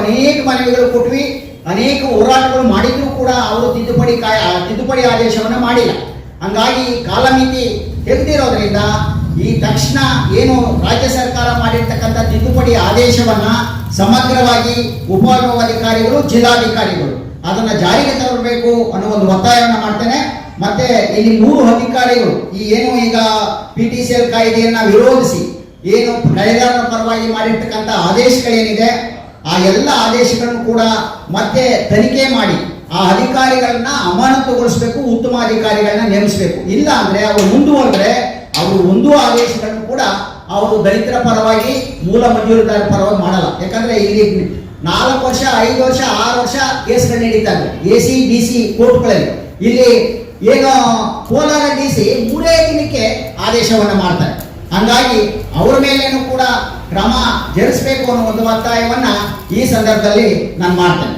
ಅನೇಕ ಮನವಿಗಳು ಕೊಟ್ವಿ, ಅನೇಕ ಹೋರಾಟಗಳು ಮಾಡಿದ್ರು ಕೂಡ ಅವರು ತಿದ್ದುಪಡಿ ಕಾಯ, ತಿದ್ದುಪಡಿ ಆದೇಶವನ್ನು ಮಾಡಿಲ್ಲ. ಹಂಗಾಗಿ ಕಾಲಮಿತಿ ತೆಗೆದಿರೋದ್ರಿಂದ ಈ ತಕ್ಷಣ ಏನು ರಾಜ್ಯ ಸರ್ಕಾರ ಮಾಡಿರ್ತಕ್ಕಂಥ ತಿದ್ದುಪಡಿ ಆದೇಶವನ್ನ ಸಮಗ್ರವಾಗಿ ಉಪವಿಭಾಗಾಧಿಕಾರಿಗಳು ಜಿಲ್ಲಾಧಿಕಾರಿಗಳು ಅದನ್ನ ಜಾರಿಗೆ ತರಬೇಕು ಅನ್ನೋ ಒಂದು ಒತ್ತಾಯವನ್ನು ಮಾಡ್ತೇನೆ. ಮತ್ತೆ ಇಲ್ಲಿ ಮೂರು ಅಧಿಕಾರಿಗಳು, ಈ ಏನು ಈಗ ಪಿ ಟಿ ಸಿ ಎಲ್ ಕಾಯ್ದೆಯನ್ನ ವಿರೋಧಿಸಿ, ಏನು ಪ್ರಜಾರ ಪರವಾಗಿ ಮಾಡಿರ್ತಕ್ಕಂಥ ಆದೇಶಗಳೇನಿದೆ ಆ ಎಲ್ಲ ಆದೇಶಗಳನ್ನು ಕೂಡ ಮತ್ತೆ ತನಿಖೆ ಮಾಡಿ ಆ ಅಧಿಕಾರಿಗಳನ್ನ ಅಮಾನತುಗೊಳಿಸಬೇಕು ಉತ್ತಮ ಅಧಿಕಾರಿಗಳನ್ನ ನೇಮಿಸಬೇಕು. ಇಲ್ಲ ಅಂದ್ರೆ ಅವರು ಮುಂದುವರೆದ್ರೆ ಅವರು ಒಂದು ಆದೇಶಗಳನ್ನು ಕೂಡ ಅವರು ದಲಿತರ ಪರವಾಗಿ, ಮೂಲ ಮಂಜೂರುದಾರ ಪರವಾಗಿ ಮಾಡಲ್ಲ. ಯಾಕಂದ್ರೆ ಇಲ್ಲಿ ನಾಲ್ಕು ವರ್ಷ, ಐದು ವರ್ಷ, ಆರು ವರ್ಷ ಕೇಸ್ಗಳು ನಡೀತಾ ಎ ಸಿ ಡಿ ಸಿ ಕೋರ್ಟ್ಗಳಲ್ಲಿ. ಇಲ್ಲಿ ಏನು ಕೋಲಾರ ಡಿ ಸಿ ಮೂರೇ ದಿನಕ್ಕೆ ಆದೇಶವನ್ನು ಮಾಡ್ತಾರೆ. ಹಂಗಾಗಿ ಅವರ ಮೇಲೇನು ಕೂಡ ಕ್ರಮ ಜರುಗಿಸಬೇಕು ಅನ್ನೋ ಒಂದು ಒತ್ತಾಯವನ್ನ ಈ ಸಂದರ್ಭದಲ್ಲಿ ನಾನು ಮಾಡ್ತೇನೆ.